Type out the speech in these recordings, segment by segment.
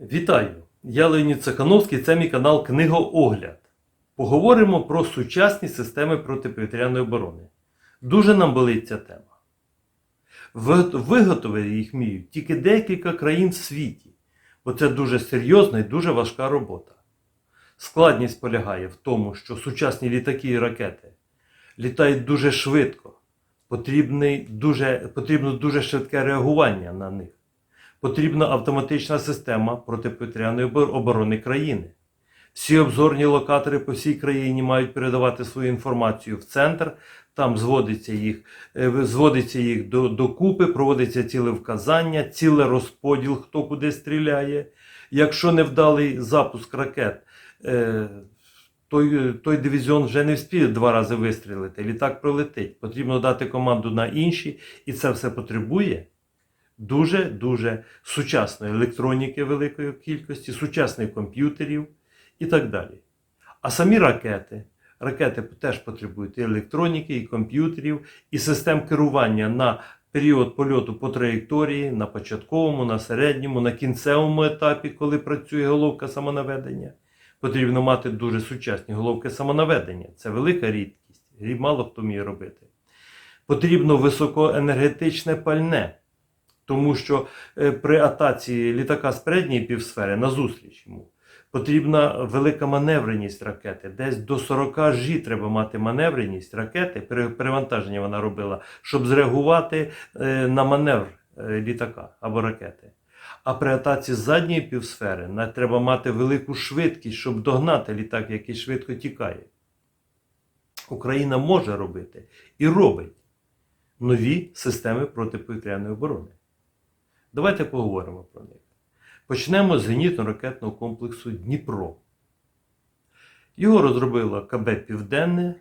Вітаю! Я Леонід Цехановський, це мій канал Книгоогляд. Поговоримо про сучасні системи протиповітряної оборони. Дуже нам болить ця тема. Виготовити їх вміють тільки декілька країн в світі, бо це дуже серйозна і дуже важка робота. Складність полягає в тому, що сучасні літаки і ракети літають дуже швидко, Потрібний дуже, потрібно дуже швидке реагування на них. Потрібна автоматична система протиповітряної оборони країни. Всі обзорні локатори по всій країні мають передавати свою інформацію в центр, там зводиться їх, е, зводиться їх до, докупи, проводиться ціле вказання, ціле розподіл, хто куди стріляє. Якщо невдалий запуск ракет, е, той, той дивізіон вже не вспіє два рази вистрілити, літак пролетить. Потрібно дати команду на інші, і це все потребує дуже-дуже сучасної електроніки великої кількості, сучасних комп'ютерів і так далі. А самі ракети, ракети теж потребують і електроніки, і комп'ютерів, і систем керування на період польоту по траєкторії, на початковому, на середньому, на кінцевому етапі, коли працює головка самонаведення. Потрібно мати дуже сучасні головки самонаведення. Це велика рідкість. Мало хто вміє робити. Потрібно високоенергетичне пальне, тому що е, при атаці літака з передньої півсфери назустріч йому потрібна велика маневреність ракети. Десь до 40 G треба мати маневреність ракети. При перевантаженні вона робила, щоб зреагувати е, на маневр е, літака або ракети. А при атаці задньої півсфери треба мати велику швидкість, щоб догнати літак, який швидко тікає. Україна може робити і робить нові системи протиповітряної оборони. Давайте поговоримо про них. Почнемо з зенітно-ракетного комплексу Дніпро. Його розробила КБ Південне.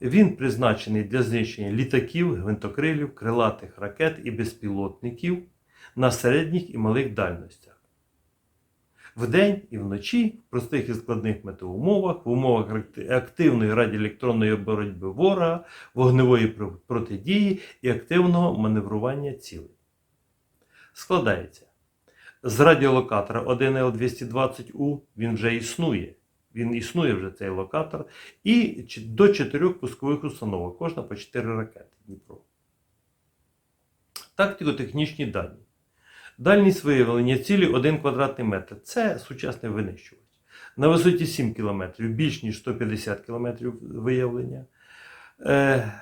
Він призначений для знищення літаків, гвинтокрилів, крилатих ракет і безпілотників на середніх і малих дальностях. Вдень і вночі, в простих і складних метеоумовах, в умовах активної радіоелектронної боротьби ворога, вогневої протидії і активного маневрування цілей. Складається. З радіолокатора 1Л220У він вже існує. Він існує вже цей локатор. І до 4 пускових установок, кожна по 4 ракети Дніпро. Тактико-технічні дані. Дальність виявлення цілі 1 квадратний метр. Це сучасний винищувач. На висоті 7 км, більш ніж 150 км виявлення. Е,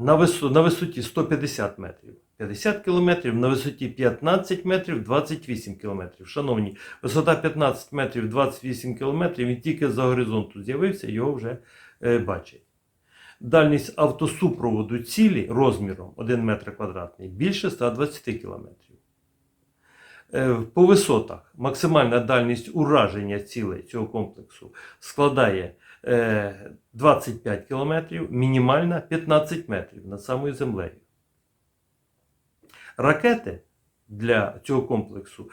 на, висо, на висоті 150 метрів 50 км, на висоті 15 метрів 28 км. Шановні, висота 15 метрів 28 км, він тільки за горизонту з'явився, його вже е, бачать. Дальність автосупроводу цілі розміром 1 метр квадратний більше 120 км. Е, По висотах максимальна дальність ураження цілей цього комплексу складає 25 км, мінімальна 15 метрів над самою землею. Ракети для цього комплексу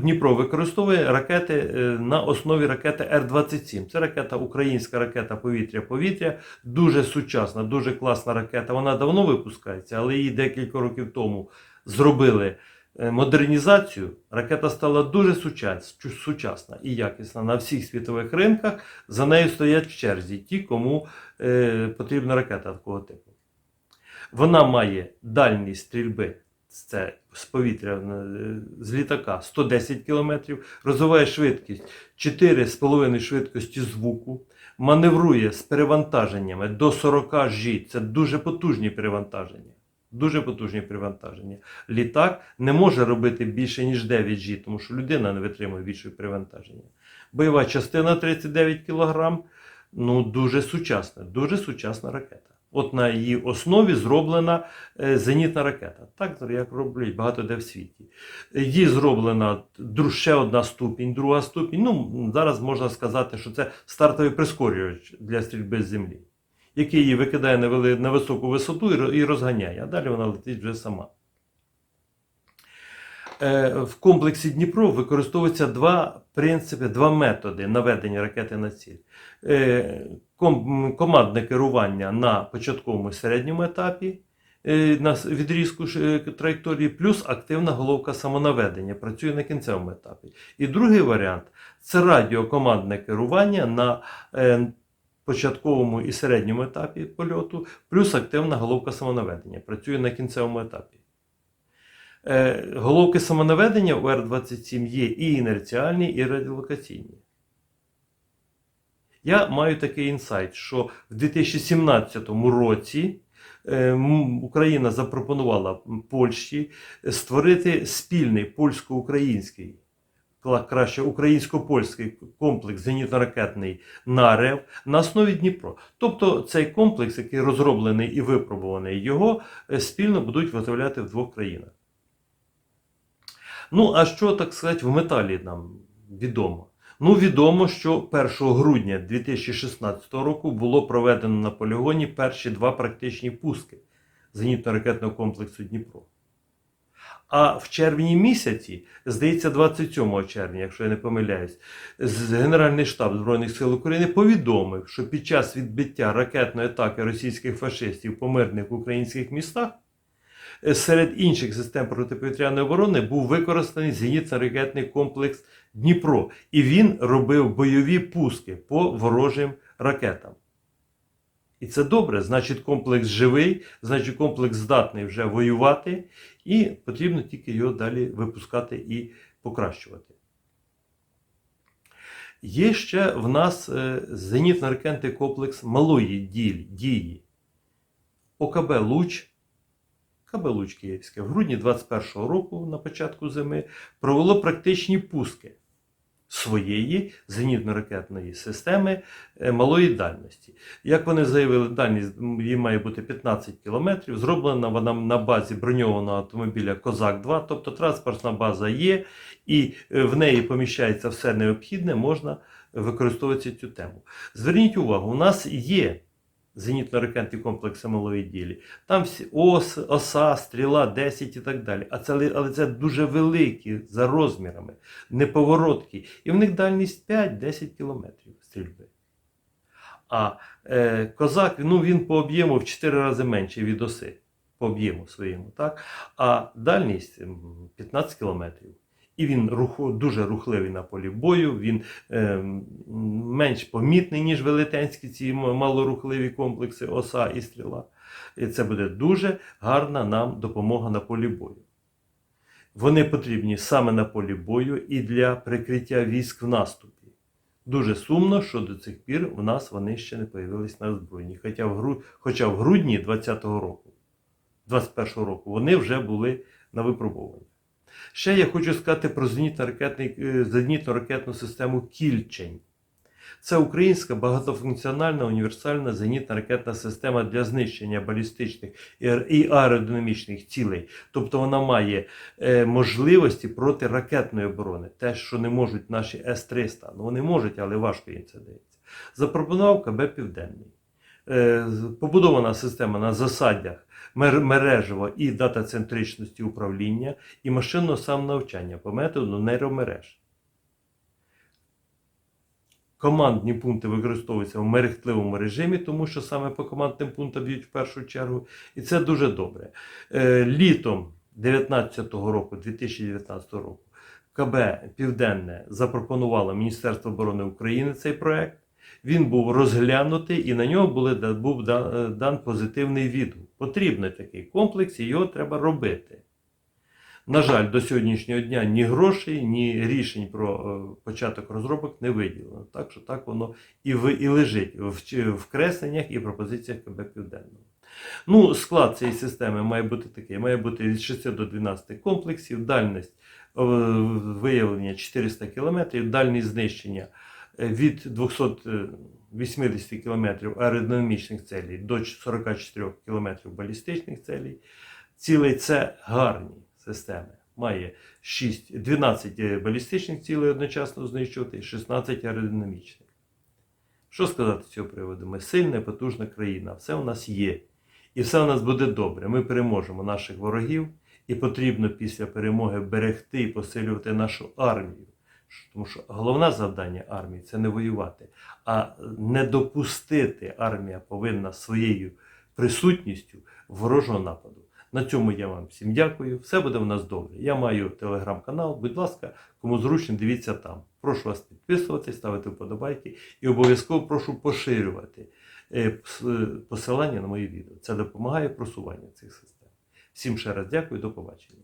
Дніпро використовує ракети е, на основі ракети Р-27. Це ракета, українська ракета повітря-повітря, дуже сучасна, дуже класна ракета. Вона давно випускається, але її декілька років тому зробили е, модернізацію. Ракета стала дуже сучасна і якісна на всіх світових ринках. За нею стоять в черзі ті, кому е, потрібна ракета такого типу. Вона має дальність стрільби це з повітря е, з літака 110 км, розвиває швидкість 4,5 швидкості звуку, маневрує з перевантаженнями до 40 G. Це дуже потужні перевантаження. Дуже потужні перевантаження. Літак не може робити більше, ніж 9 G, тому що людина не витримує більшого перевантаження. Бойова частина 39 кг, ну дуже сучасна, дуже сучасна ракета. От на її основі зроблена е, зенітна ракета. Так як роблять багато де в світі. Її зроблена ще одна ступінь, друга ступінь. Ну, зараз можна сказати, що це стартовий прискорювач для стрільби з землі, який її викидає на, високу висоту і розганяє, а далі вона летить вже сама. Е, В комплексі Дніпро використовуються два принципи, два методи наведення ракети на ціль. Е, ком- Командне керування на початковому і середньому етапі е, на відрізку траєкторії, плюс активна головка самонаведення, працює на кінцевому етапі. І другий варіант це радіокомандне керування на початковому і середньому етапі польоту, плюс активна головка самонаведення, працює на кінцевому етапі. Е, Головки самонаведення у Р-27 є і інерціальні, і радіолокаційні. Я маю такий інсайт, що в 2017 році е, Україна запропонувала Польщі створити спільний польсько-український, краще українсько-польський комплекс зенітно-ракетний НАРЕВ на основі Дніпро. Тобто цей комплекс, який розроблений і випробуваний, його е, спільно будуть виготовляти в двох країнах. Ну, а що, так сказати, в металі нам відомо? Ну, відомо, що 1 грудня 2016 року було проведено на полігоні перші два практичні пуски зенітно-ракетного комплексу Дніпро. А в червні місяці, здається, 27 червня, якщо я не помиляюсь, Генеральний штаб Збройних сил України повідомив, що під час відбиття ракетної атаки російських фашистів по мирних українських містах е, серед інших систем протиповітряної оборони був використаний зенітно-ракетний комплекс Дніпро, і він робив бойові пуски по ворожим ракетам. І це добре, значить, комплекс живий, значить, комплекс здатний вже воювати, і потрібно тільки його далі випускати і покращувати. Є ще в нас е, зенітно-ракетний комплекс малої дії. ОКБ Луч, КБ Луч Київське, в грудні 2021 року, на початку зими, провело практичні пуски своєї зенітно-ракетної системи е, малої дальності. Як вони заявили, дальність її має бути 15 кілометрів. Зроблена вона на базі броньованого автомобіля Козак-2, тобто транспортна база є, і е, в неї поміщається все необхідне, можна використовувати цю тему. Зверніть увагу, у нас є зенітно-ракетні комплекси малої ділі. Там всі ос, оса, стріла, 10 і так далі. А це, але це дуже великі за розмірами, неповороткі. І в них дальність 5-10 кілометрів стрільби. А е, козак, ну він по об'єму в 4 рази менший від оси, по об'єму своєму, так? А дальність 15 кілометрів. І він руху, дуже рухливий на полі бою, він е, менш помітний, ніж велетенські ці малорухливі комплекси оса і стріла. І це буде дуже гарна нам допомога на полі бою. Вони потрібні саме на полі бою і для прикриття військ в наступі. Дуже сумно, що до цих пір у нас вони ще не появились на озброєнні. Хоча в, гру... Хоча в грудні 20-го року, 21-го року, вони вже були на випробуванні. Ще я хочу сказати про зенітно-ракетний- е, зенітно-ракетну систему Кільчень. Це українська багатофункціональна універсальна зенітно-ракетна система для знищення балістичних і аеродинамічних цілей. Тобто вона має е, можливості протиракетної оборони, те, що не можуть наші С-300. Ну вони можуть, але важко їм це дається. Запропонував КБ Південний. Е, побудована система на засаддях мер- мережево і датацентричності управління, і машинного самонавчання по методу нейромереж. Командні пункти використовуються в мерехтливому режимі, тому що саме по командним пунктам б'ють в першу чергу. І це дуже добре. Е, літом 2019 року, 2019 року, КБ Південне запропонувало Міністерство оборони України цей проект. Він був розглянутий і на нього були, був да- дан позитивний відгук. Потрібний такий комплекс, і його треба робити. На жаль, до сьогоднішнього дня ні грошей, ні рішень про е, початок розробок не виділено. Так що так воно і, ви, і лежить в, в кресленнях і пропозиціях КБ Південного. Ну, склад цієї системи має бути такий: має бути від 6 до 12 комплексів, дальність е, виявлення 400 км, дальність знищення е, від 280 км аеродинамічних целей до 44 км балістичних целей. Цілей це гарні системи. Має 6, 12 е, балістичних цілей одночасно знищувати і 16 аеродинамічних. Що сказати з цього приводу? Ми сильна потужна країна, все у нас є. І все у нас буде добре. Ми переможемо наших ворогів, і потрібно після перемоги берегти і посилювати нашу армію. Тому що головне завдання армії це не воювати, а не допустити. Армія повинна своєю присутністю ворожого нападу. На цьому я вам всім дякую. Все буде в нас добре. Я маю телеграм-канал. Будь ласка, кому зручно, дивіться там. Прошу вас підписуватись, ставити вподобайки і обов'язково прошу поширювати е, посилання на мої відео. Це допомагає просуванню цих систем. Всім ще раз дякую, до побачення.